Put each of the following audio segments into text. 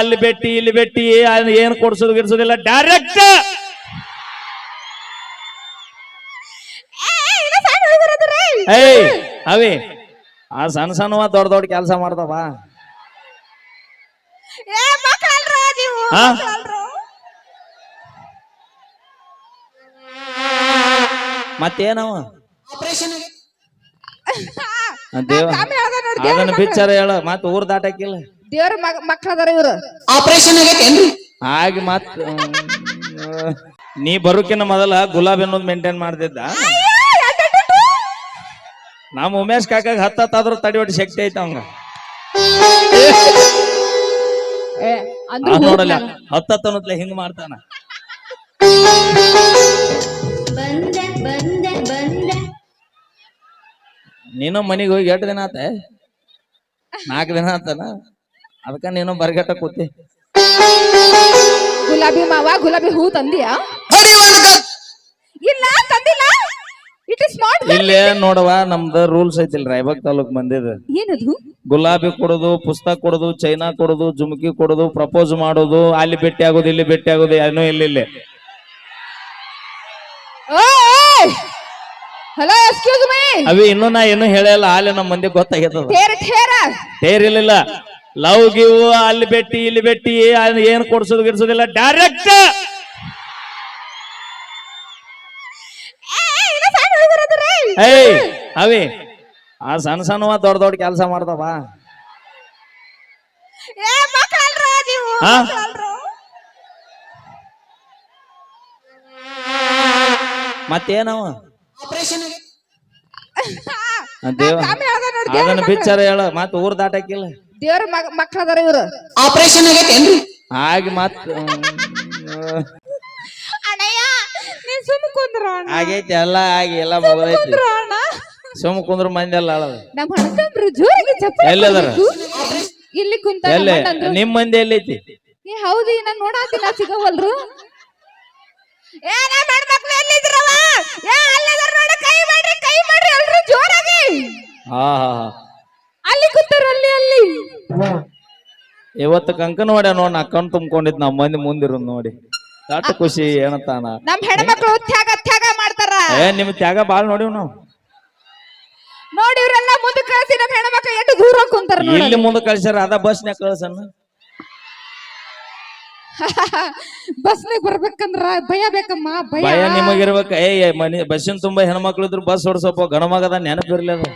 ಅಲ್ಲಿ ಬೆಟ್ಟಿ ಇಲ್ಲಿ ಬೆಟ್ಟಿ ಏನು ಏನ್ ಕೊಡ್ಸೋದು ಗಿಡ್ಸೋದಿಲ್ಲ ಡೈರೆಕ್ಟ್ ಏಯ್ ಅವಿ ಆ ಸಣ್ಣ ಸಣ್ಣವ ದೊಡ್ಡ ದೊಡ್ಡ ಕೆಲಸ ಮಾಡ್ದವ. ಮತ್ತೇನವ? ಅದನ್ನ ಬಿಚ್ಚಾರ ಹೇಳ ಮತ್ತೆ ಊರ್ ದಾಟಕ್ಕಿಲ್ಲ. ದೇವ್ರ ಮಕ್ಳ ಮಕ್ಕಳದಾರ ಇವ್ರು. ಆಪರೇಷನ್ ಆಗೈತೇನ್ರಿ ಹಾಗೆ ಮತ್ ನೀ ಬರೋಕಿನ ಮೊದಲ ಗುಲಾಬಿ ಅನ್ನೋದು ಮೇಂಟೈನ್ ಮಾಡ್ತಿದ್ದ. ನಮ್ಮ ಉಮೇಶ್ ಕಾಕಾಗ ಹತ್ತಾದ್ರೂ ತಡಿ ಹೊಟ್ಟು ಶಕ್ತಿ ಐತ ಅವಂಗ. ಏ ಅಂದ್ರು ನೋಡಲ್ಲ ಹತ್ತ ಹತ್ತತ್ತನತ್ಲೆ ಹಿಂಗ್ ಮಾಡ್ತಾನ. ಬಂದೆ ಬಂದೆ ಬಂದೆ. ನೀನು ಮನಿಗೆ ಹೋಗಿ ಎಷ್ಟು ದಿನ ಆತ ನಾಲ್ಕು ದಿನ ಆತನ? ಅದಕ್ಕ ನೀನು ಬರ್ಗಟ್ಟ ಕೂತಿ. ಗುಲಾಬಿ ಮಾವ ಗುಲಾಬಿ ಹೂ ತಂದಿಯಾ? ಹೊಡಿ ಒಂದು ಇಲ್ಲ ತಂದಿಲ್ಲ. ಇಟ್ ಇಸ್ ನಾಟ್ ಇಲ್ಲೇ ನೋಡವ ನಮ್ದು ರೂಲ್ಸ್ ಐತಿಲ್ ರಾಯಬಾಗ್ ತಾಲೂಕ್ ಮಂದಿದ. ಏನದು? ಗುಲಾಬಿ ಕೊಡೋದು ಪುಸ್ತಕ ಕೊಡೋದು ಚೈನಾ ಕೊಡೋದು ಜುಮಕಿ ಕೊಡೋದು ಪ್ರಪೋಸ್ ಮಾಡೋದು ಅಲ್ಲಿ ಭೇಟಿ ಆಗೋದು ಇಲ್ಲಿ ಭೇಟಿ ಆಗೋದು ಏನೋ ಇಲ್ಲ ಇಲ್ಲಿ. ಹಲೋ ಎಕ್ಸ್ಕ್ಯೂಸ್ ಮೀ ಅವಿ ಇನ್ನೂ ನಾ ಏನು ಹೇಳಲ್ಲ ಅಲ್ಲಿ ನಮ್ಮ ಮಂದಿ ಗೊತ್ತಾಗ್ಯದ ತೇರಿರ್ಲಿಲ್ಲ ಲವ್ ಗಿವ್ ಅಲ್ಲಿ ಬೆಟ್ಟಿ ಇಲ್ಲಿ ಬೆಟ್ಟಿ ಏನು ಏನ್ ಕೊಡ್ಸೋದು ಗಿಡ್ಸೋದಿಲ್ಲ ಡೈರೆಕ್ಟ್ ಏಯ್ ಅವಿ ಆ ಸಣ್ಣ ಸಣ್ಣವ ದೊಡ್ಡ ದೊಡ್ಡ ಕೆಲಸ ಮಾಡ್ದವ. ಮತ್ತೇನವ? ಅದನ್ನ ಬಿಚ್ಚಾರ ಹೇಳ ಮತ್ತೆ ಊರ್ ದಾಟಕ್ಕಿಲ್ಲ. ದೇವ್ರ ಮಗ ಅದಾರ ಇವ್ರು. ಆಪರೇಷನ್ ಆಗೈತೇನ್ರಿ ಆಗಿ ಮತ್ ಅಣ್ಣಯ್ಯ ನೀನ್ ಸುಮ್ ಕುಂದ್ರು ಅಣ್ಣ. ಆಗೈತಿ ಎಲ್ಲ ಆಗಿ ಎಲ್ಲ ಮುಗ್ದೈತಿ. ಕುಂದ್ರು ಅಣ್ಣ. ಸುಮ್ ಕುಂದ್ರ ಮಂದಿ ಎಲ್ಲ ಅಳದ ನಮ್ಮ ಹಣಕಂಬ್ರು ಜೋರಿಗೆ ಚಪ್ಪಾಳೆ ಎಲ್ಲದಾರ? ಇಲ್ಲಿ ಕುಂತ ಎಲ್ಲ? ನಿಮ್ಮ ಮಂದಿ ಎಲ್ಲೈತಿ? ಏ ಹೌದು ನಾನು ನೋಡಾತಿನ ಸಿಗವಲ್ರು. ಏ ನಾ ಹೆಣ್ಮಕ್ಳು ಎಲ್ಲಿದ್ರವ ಏ ಅಲ್ಲದರ ನೋಡ ಕೈ ಮಾಡ್ರಿ ಕೈ ಮಾಡ್ರಿ ಎಲ್ರು ಜೋರಾಗಿ. ಹಾ ಹಾ ಹಾ. ಅಲ್ಲಿ ಕೂತಾರ ಅಲ್ಲಿ ಅಲ್ಲಿ. ಇವತ್ತು ಕಂಕನ ಹೊಡ್ಯ ನೋಡ್ ನಾ ಕಣ್ ತುಂಬ್ಕೊಂಡಿದ್ ನಮ್ಮ ಮಂದಿ ಮುಂದಿರೋದ್ ನೋಡಿ. ಅಷ್ಟು ಖುಷಿ ಏನತ್ತಾನ ನಮ್ಮ ಹೆಣ್ಮಕ್ಳು ತ್ಯಾಗ ತ್ಯಾಗ ಮಾಡ್ತಾರ. ಏ ನಿಮ್ ತ್ಯಾಗ ಬಾಳ್ ನೋಡಿವ್ ನಾವು. ನೋಡಿ ಇವ್ರೆಲ್ಲ ಮುಂದೆ ಕಳಿಸಿ ನಮ್ಮ ಹೆಣ್ಮಕ್ಳು ಎಷ್ಟು ದೂರ ಕುಂತಾರ ನೋಡಿ ಇಲ್ಲಿ ಮುಂದೆ ಕಳ್ಸ್ಯಾರ ಅದ ಬಸ್ನ್ಯಾಗ ಬಸ್ ಬಸ್ನಾಗ ಬರ್ಬೇಕಂದ್ರ ಭಯ ಬೇಕಮ್ಮ ಭಯ. ಭಯ ನಿಮಗಿರ್ಬೇಕ. ಏ ಏ, ಮನಿ ಬಸ್ಸಿನ ತುಂಬಾ ಹೆಣ್ಮಕ್ಳು ಇದ್ರು ಬಸ್ ಹೊಡ್ಸಪ್ಪ ಗಣಮಗದ ನೆನಪಿರ್ಲಿ ಅದು.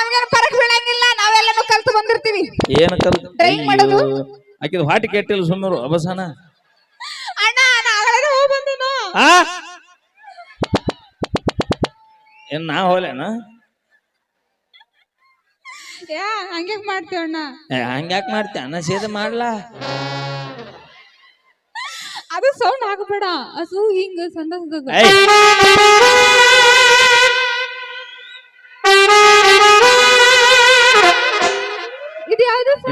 ನಮ್ಗೇನು ಪರಕ್ ಬೀಳಂಗಿಲ್ಲ ನಾವೆಲ್ಲನೂ ಕಲ್ತು ಬಂದಿರ್ತೀವಿ. ಏನು ಕಲ್ತು? Trying ಮಾಡೋದು? ಆಕಿದ ಹಾಟಿ ಕೆಟ್ಟಿಲ್ಲ ಸುಮ್ಮರು ಅಬಸನ. ಅಣ್ಣ ನಾಳೆ ಹೋಗಿ ಬಂದಿನು. ಆ? ಏನ್ ನಾ ಹೋಲೇನ ಯಾ ಹಂಗೆ ಮಾಡ್ತೀವಿ ಅಣ್ಣ? ಹಂಗ್ಯಾಕ್ ಮಾಡ್ತೀಯ ಅನ್ನ ಸೇದೆ ಮಾಡ್ಲಾ? ಅದು ಸೌಂಡ್ ಆಗಬೇಡ ಅದು ಹಿಂಗ ಸಂದರ್ಭದ ಏಯ್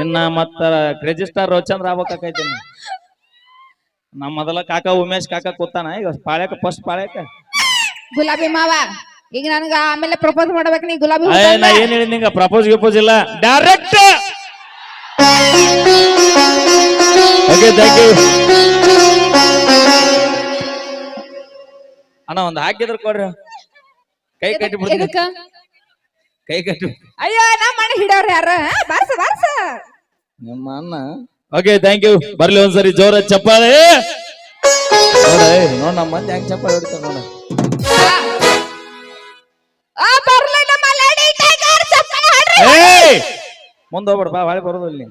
ಇನ್ನ ಮತ್ತ ರಿಜಿಸ್ಟರ್ ರೋಚಂದ್ರ ಆಗ್ಬೇಕಾಕೈತಿ. ನಮ್ಮ ಮೊದಲ ಕಾಕ ಉಮೇಶ್ ಕಾಕ ಕೂತಾನ ಈಗ ಪಾಳ್ಯಕ ಫಸ್ಟ್ ಪಾಳ್ಯಕ. ಗುಲಾಬಿ ಮಾವ ಈಗ ನನಗ ಆಮೇಲೆ ಪ್ರಪೋಸ್ ಮಾಡ್ಬೇಕು ನೀ ಗುಲಾಬಿ ಹೂ ಏ ನಾ ತಂದ. ಏನ್ ಹೇಳಿದ್ ನಿಂಗ ಪ್ರಪೋಸ್ ಗಿಪೋಸ್ ಇಲ್ಲ. ಡೈರೆಕ್ಟ್ ಓಕೆ ಥ್ಯಾಂಕ್ ಯು ಅಣ್ಣ ಒಂದ್ ಹಾಕಿದ್ರ ಕೊಡ್ರಿ. ಕೈ ಕಟ್ಟಿ ಬಿಡ್ತೀನಿ ಎದಕ್ಕ? ಕೈ ಕಟ್ಟಿ ಅಯ್ಯೋ ನಾ ಅಣ್ಣ ಹಿಡಿಯವ್ರ ಯಾರ? ಬಾರ್ಸ ಬಾರ್ಸ. ನಿಮ್ಮ ಅಣ್ಣ. ಓಕೆ ಥ್ಯಾಂಕ್ ಯು ಬರ್ಲಿ ಒಂದ್ಸರಿ ಜೋರ ಚಪ್ಪಾಳೆ. ನೋಡ ನಮ್ಮ ಮಂದಿ ಹೆಂಗ್ ಚಪ್ಪಾಳೆ ಹೊಡಿತಾರ ನೋಡ. ಆ ಬರ್ಲಿ ನಮ್ಮ ಲೇಡಿ ಟೈಗರ್ ಚಪ್ಪಾಳೆ ಹಾಡ್ರಿ. ಏಯ್! ಮುಂದ್ ಹೋಗ್ಬೇಡ ಬಾ ಬಾಳೆ ಬರೋದು ಇಲ್ಲಿ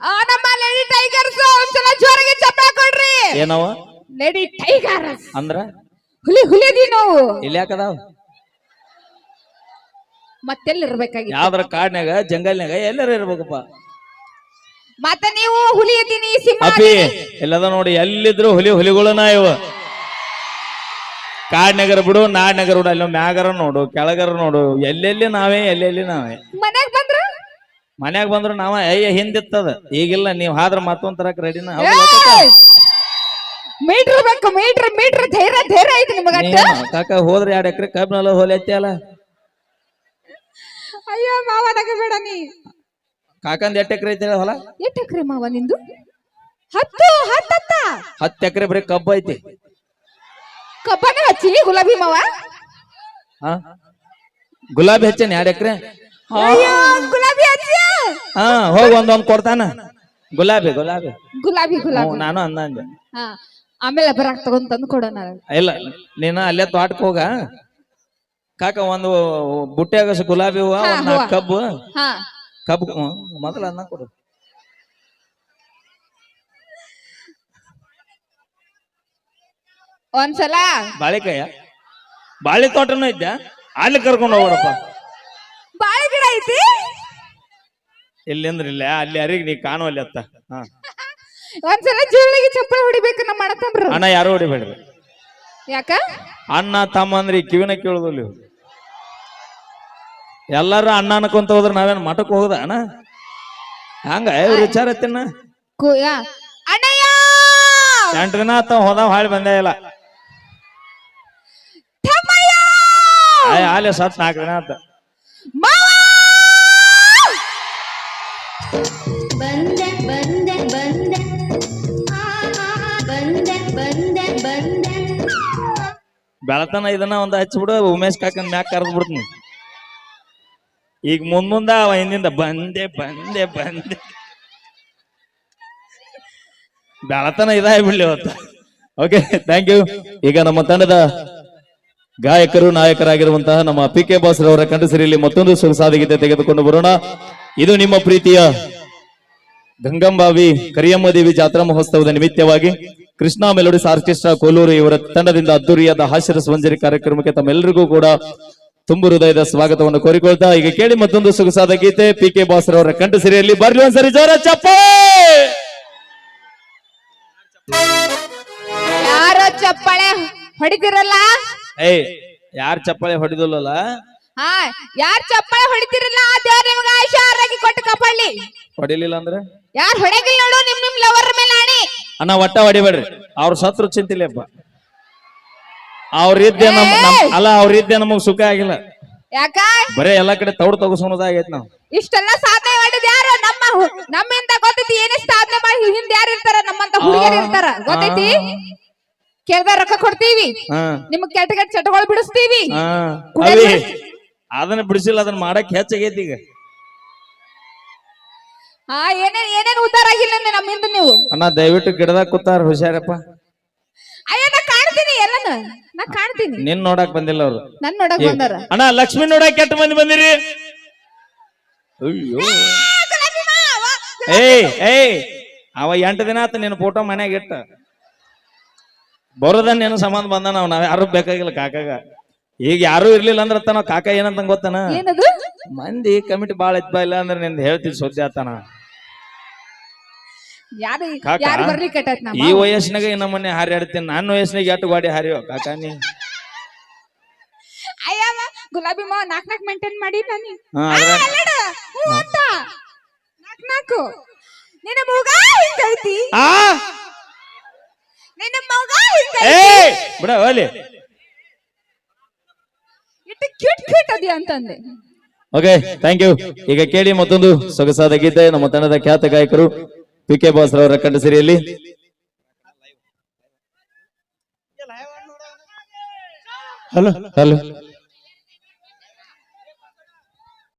ಆ ನಮ್ಮ ಲೇಡಿ ಟೈಗರ್ಸ್ ಒಂದ್ಸಲ ಜೋರಾಗಿ ಚಪ್ಪಾಳೆ ಕೊಡ್ರಿ. ಏನವ? ಲೇಡಿ ಟೈಗರ್ ಅಂದ್ರ? ಹುಲಿ ಹುಲಿದಿ ನಾವು. ಇಲ್ಲಿ ಯಾಕದಾವ ಮತ್ತೆಲ್ಲಿರ್ಬೇಕಾಗಿತ್ತು? ಯಾವ್ದ್ರ ಕಾಡ್ನ್ಯಾಗ ಜಂಗಲ್ನ್ಯಾಗ ಎಲ್ಲರ ಇರ್ಬೇಕಪ್ಪ. ಮತ್ತೆ ನೀವು ಹುಲಿ ಇದ್ದೀನಿ ಸಿಂಹ ಅಪ್ಪಿ ಎಲ್ಲದ ನೋಡಿ ಎಲ್ಲಿದ್ರು ಹುಲಿ ಹುಲಿಗಳನ್ನ ಇವ. ಕಾಡ್ನಗರ ಬಿಡು ನಾಡ್ನಗರ ಬಿಡು ಅಲ್ಲಿ ಮ್ಯಾಗರ ನೋಡು ಕೆಳಗರ ನೋಡು ಎಲ್ಲೆಲ್ಲಿ ನಾವೇ ಎಲ್ಲೆಲ್ಲಿ ನಾವೇ. ಮನ್ಯಾಗ ಬಂದ್ರ? ಮನ್ಯಾಗ ಬಂದ್ರು ನಾವ ಅಯ್ಯ ಹಿಂದಿತ್ತದ. ಈಗಿಲ್ಲ ನೀವ್ ಹಾದ್ರ ಮತ್ತೊಂದ್ ತರಕ್ ರೆಡಿನ ಮೀಟ್ರ್ ಬೇಕು ಮೀಟ್ರ್ ಮೀಟ್ರ್ ಧೈರ್ಯ ಧೈರ್ಯ ಐತಿ ನಿಮಗ ಕಾಕ ಹೋದ್ರೆ ಎರಡು ಎಕರೆ ಕಬ್ಬಿನಲ್ಲ ಹೋಲಿ ಅಲ್ಲ ಅಯ್ಯೋ ಮಾವ ನಗಬೇಡ ನೀ. ಕಾಕಂದ್ ಎಟ್ ಎಕರೆ ಐತಿ ಹೊಲ? ಎಷ್ಟು ಎಕರೆ ಮಾವ ನಿಂದು? ಹತ್ತು ಹತ್ತತ್ತ? ಹತ್ತು ಎಕರೆ ಬರೀ ಕಬ್ಬು ಐತಿ. ಕಬ್ಬನ ಹಚ್ಚಿ ಗುಲಾಬಿ ಮಾವ? ಹಾ ಗುಲಾಬಿ ಹಚ್ಚನ್ ಎರಡು ಎಕರೆ? ಅಯ್ಯೋ ಗುಲಾಬಿ ಹಚ್ಚಿ ಹಾ ಹೋಗಿ ಒಂದೊಂದ್ ಕೊಡ್ತಾನ. ಗುಲಾಬಿ ಗುಲಾಬಿ. ಗುಲಾಬಿ ಗುಲಾಬಿ. ನಾನು ಅಂದಂದೆ ಹಾ ಆಮೇಲೆ ಬರಾಕ್ ತಗೊಂಡ್ ತಂದು ಕೊಡೋಣ. ಇಲ್ಲ ನೀನ ಅಲ್ಲೇ ತೋಟಕ್ಕೆ ಹೋಗ. ಕಾಕ ಒಂದು ಬುಟ್ಟ್ಯಾಗ ಸ ಗುಲಾಬಿ ಹೂವ ಹಾ, ಒಂದ್ ನಾಲ್ಕು ಹೂವ. ಕಬ್ಬು. ಹಾ. ಕಬ್ಬು ಮೊದಲ ಅನ್ನ ಕೊಡು. ಒಂದ್ಸಲ? ಬಾಳೆಕಾಯ. ಬಾಳೆ ತೋಟನೂ ಇದ್ದ ಅಲ್ಲಿ ಕರ್ಕೊಂಡು ಹೋಗೋಣಪ್ಪ ಬಾಳೆ ಗಿಡ ಐತಿ? ಇಲ್ಲಿಂದ್ರ ಇಲ್ಲ ಅಲ್ಲಿ ಯಾರಿಗೆ ನೀ ಕಾಣುವಲ್ಲಿ ಅತ್ತ. ಹಾ. ಒಂದ್ಸಲ ಜೀವಳಿಗೆ ಚಪ್ಪಲಿ ಹೊಡಿಬೇಕು ನಮ್ಮ ಅಣ್ಣ ಯಾರು ಹೊಡಿಬೇಡ್ರಿ. ಯಾಕ? ಅಣ್ಣ ತಮ್ಮ ಅಂದ್ರೆ ಈ ಕಿವಿನ ಕೇಳುದಿಲ್ಲ ಇವ್ರು. ಎಲ್ಲಾರು ಅಣ್ಣ ಅನ್ಕೊಂತ ಹೋದ್ರ ನಾವೇನ್ ಮಠಕ್ ಹೋಗುದ ಅಣ್ಣ? ಹಂಗ ಇವ್ರ ವಿಚಾರ. ಅಣ್ಣಯ್ಯ! ಎಂಟು ದಿನ ಆತ ಹೋದ ಹಾಳಿ ಬಂದೇ ಇಲ್ಲ. ಆಲೆ ಸತ್ ನಾಲ್ಕು ದಿನ ಆತ. ಮಾವ! ಬಂದೆ ಬಂದೆ ಬಂದೆ. ಆ, ಆ, ಬಂದೆ ಬಂದೆ ಬಂದೆ. ಬೆಳತನ ಇದನ್ನ ಒಂದ್ ಹಚ್ಚಿಬಿಡು ಉಮೇಶ್ ಕಾಕನ್ ಮ್ಯಾಕ್ ಕರೆದ್ ಬಿಡ್ತೀನಿ. ಈಗ ಮುಂದ್ ಮುಂದ ಅವ, ಹಿಂದಿಂದ ಬಂದೆ ಬಂದೆ ಬಂದೆ. ಬೆಳತನ ಬಿಡ್ಲಿ ಅವತ್ತು. ಓಕೆ ಥ್ಯಾಂಕ್ ಯು ಈಗ ನಮ್ಮ ತಂಡದ ಗಾಯಕರು, ನಾಯಕರಾಗಿರುವಂತಹ ನಮ್ಮ ಪಿ ಕೆ ಬಾಸ್ ರವರ ಕಂಠಸಿರಿಯಲ್ಲಿ ಮತ್ತೊಂದು ಸೊಗಸಾದ ತೆಗೆದುಕೊಂಡು ಬರೋಣ. ಇದು ನಿಮ್ಮ ಪ್ರೀತಿಯ ಗಂಗಂಬಾವಿ ಕರಿಯಮ್ಮ ದೇವಿ ಜಾತ್ರಾ ಮಹೋತ್ಸವದ ನಿಮಿತ್ತವಾಗಿ ಕೃಷ್ಣ ಮೆಲೋಡಿಸ್ ಆರ್ಕೆಸ್ಟ್ರಾ ಕೋಲೂರು ಇವರ ತಂಡದಿಂದ ಅದ್ದೂರಿಯಾದ ಹಾಸ್ಯರ ಸ್ವಂಜರಿ ಕಾರ್ಯಕ್ರಮಕ್ಕೆ ತಮ್ಮೆಲ್ಲರಿಗೂ ಕೂಡ ತುಂಬು ಹೃದಯದ ಸ್ವಾಗತವನ್ನು ಕೋರಿಕೊಳ್ತಾ ಈಗ ಕೇಳಿ ಮತ್ತೊಂದು ಸೊಗಸಾದ ಗೀತೆ. ಪಿ ಕೆ ಬಾಸ್ ಕಂಠ ಸಿರಿಯಲ್ಲಿ ಬರ್ಲಿ ಒಂದ್ಸರಿ ಜೋರ ಚಪ್ಪ! ಯಾರೋ ಚಪ್ಪಾಳೆ ಹೊಡಿತಿರಲ್ಲ? ಏಯ್ ಯಾರ್ ಚಪ್ಪಾಳೆ ಹೊಡಿದಲ್ಲ ಹಾ ಯಾರ್ ಚಪ್ಪಾಳೆ ಹೊಡಿತಿರಲ್ಲ? ಆ ದೇವ್ರ ನಿಮ್ಗೆ ಆರೋಗ್ಯ ಕೊಟ್ಟು ಕಾಪಾಡ್ಲಿ. ಹೊಡಿಲಿಲ್ಲ ಅಂದ್ರೆ? ಯಾರು ಹೊಡೆಗಿಲ್ಲ ನೋಡು ನಿಮ್ ನಿಮ್ ಲವರ್ ಮೇಲೆ ಆಣಿ ಅಣ್ಣ ಒಟ್ಟ ಹೊಡಿಬೇಡ್ರಿ. ಅವ್ರ ಸತ್ರು ಚಿಂತಿಲ್ಲಪ್ಪ ಅವ್ರಿದ್ದೆ ನಮ್ ನಮ್- ಅಲ್ಲ ಅವ್ರಿದ್ದೆ ನಮಗ್ ಸುಖ ಆಗಿಲ್ಲ. ಯಾಕ? ಬರೇ ಎಲ್ಲಾ ಕಡೆ ತೌಡ್ ತಗೋಸೋದಾಗೈತ್ ನಾವು. ಇಷ್ಟೆಲ್ಲ ಸಾಧನೆ ಮಾಡಿದ್ ಯಾರು? ನಮ್ಮ ಹು- ನಮ್ಮಿಂದ ಗೊತ್ತೈತಿ ಏನೇ ಸಾಧನೆ ಮಾಡಿ ಹಿಂದ್ ಯಾರು ಇರ್ತಾರ ನಮ್ಮಂತ ಹುಡುಗಿಯರು ಇರ್ತಾರ. ಗೊತ್ತೈತಿ? ಕೇಳ್ದ ರೊಕ್ಕ ಕೊಡ್ತೀವಿ. ಹಾ. ನಿಮಗ್ ಕೆಟ್ಟ ಕೆಟ್ಟ ಚಟಗಳು ಬಿಡಿಸ್ತೀವಿ. ಹಾ. ಅವಿ ಅದನ್ನ ಬಿಡಿಸಿಲ್ಲ ಅದನ್ನ ಮಾಡಕ್ ಹೆಚ್ಚಾಗೈತಿ ಈಗ. ಹಾ ಏನೇನ್ ಏನೇನ್ ಉದ್ದಾರ ಆಗಿಲ್ಲ ಅಂದ್ರೆ ನಮ್ಮಿಂದ ನೀವು? ಅಣ್ಣ ದಯವಿಟ್ಟು ಗಿಡದಾಗ ಕೂತಾರ ಹುಷಾರಪ್ಪ. ಅಯ್ಯ ನಾ ಕಾಣ್ತೀನಿ ಎಲ್ಲನ. ನಾ ಕಾಣ್ತೀನಿ. ನಿನ್ ನೋಡಕ್ ಬಂದಿಲ್ಲ ಅವ್ರು. ನನ್ ನೋಡಕ್ ಬಂದಾರ. ಅಣ್ಣ ಲಕ್ಷ್ಮಿ ನೋಡಕ್ ಕೆಟ್ಟ ಮಂದಿ ಬಂದಿರಿ? ಅಯ್ಯೋ. ಏಯ್ ಏಯ್ ಅವ ಎಂಟು ದಿನ ಆತ ನಿನ್ನ ಫೋಟೋ ಮನ್ಯಾಗ ಇಟ್ಟ. ಬರೋದ ನಿನ್ನ ಸಂಬಂಧ ಬಂದ ನಾವ್ ನಾವ್ ಯಾರು ಬೇಕಾಗಿಲ್ಲ ಕಾಕಾಗ. ಈಗ ಯಾರು ಇರ್ಲಿಲ್ಲ ಅಂದ್ರ ತಾನ ಕಾಕ ಏನಂತ ಗೊತ್ತನ? ಏನದು? ಮಂದಿ ಕಮಿಟಿ ಬಾಳ ಇದ್ಬಾ ಇಲ್ಲ ಅಂದ್ರೆ ನಿಂದ ಹೇಳ್ತಿದ್ ಸುದ್ದಿ ಆತನ. ಯಾರು ಕಾಕ? ಯಾರು ಬರ್ಲಿ ಕೆಟ್ಟತ್ ಈ ನಮ್ಮ ವಯಸ್ಸಿನಾಗ ಇನ್ನ ಮೊನ್ನೆ ಹಾರ್ಯಾಡ್ತೀನಿ. ನನ್ನ ವಯಸ್ಸಿನಾಗ ಎಟ್ಟು ಗಾಡಿ ಹಾರಿಯೋ ಕಾಕ ನೀ? ಅಯ್ಯವ ಗುಲಾಬಿ ಮಾವ ನಾಕ್ ನಾಕ್ ಮೇಂಟೈನ್ ಮಾಡಿ ನಾನು. ಹಾ ಅಲ್ಲಡ ಹ್ಞೂ ಅಂತ. ನಾಕ್ ನಾಕು. ನಿನ್ನ ಮೂಗ ಹಿಂಗೈತಿ ಆ? ನಿನ್ನ ಮಗ ಹಿಂಗೈತಿ ಏಯ್ ಬಿಡ ಹೋಲಿ ಇಟ್ಟು ಕ್ಯೂಟ್ ಕ್ಯೂಟ್ ಅದಿ ಅಂತಂದೆ. ಓಕೆ ಥ್ಯಾಂಕ್ ಯು ಈಗ ಕೇಳಿ ಮತ್ತೊಂದು ಸೊಗಸಾದ ಗೀತೆ ನಮ್ಮ ತಂಡದ ಖ್ಯಾತ ಗಾಯಕರು ಪಿ ಕೆ ಬಾಸ್ ರವರ ಕಂಠಸಿರಿಯಲ್ಲಿ ಹಲೋ ಹಲೋ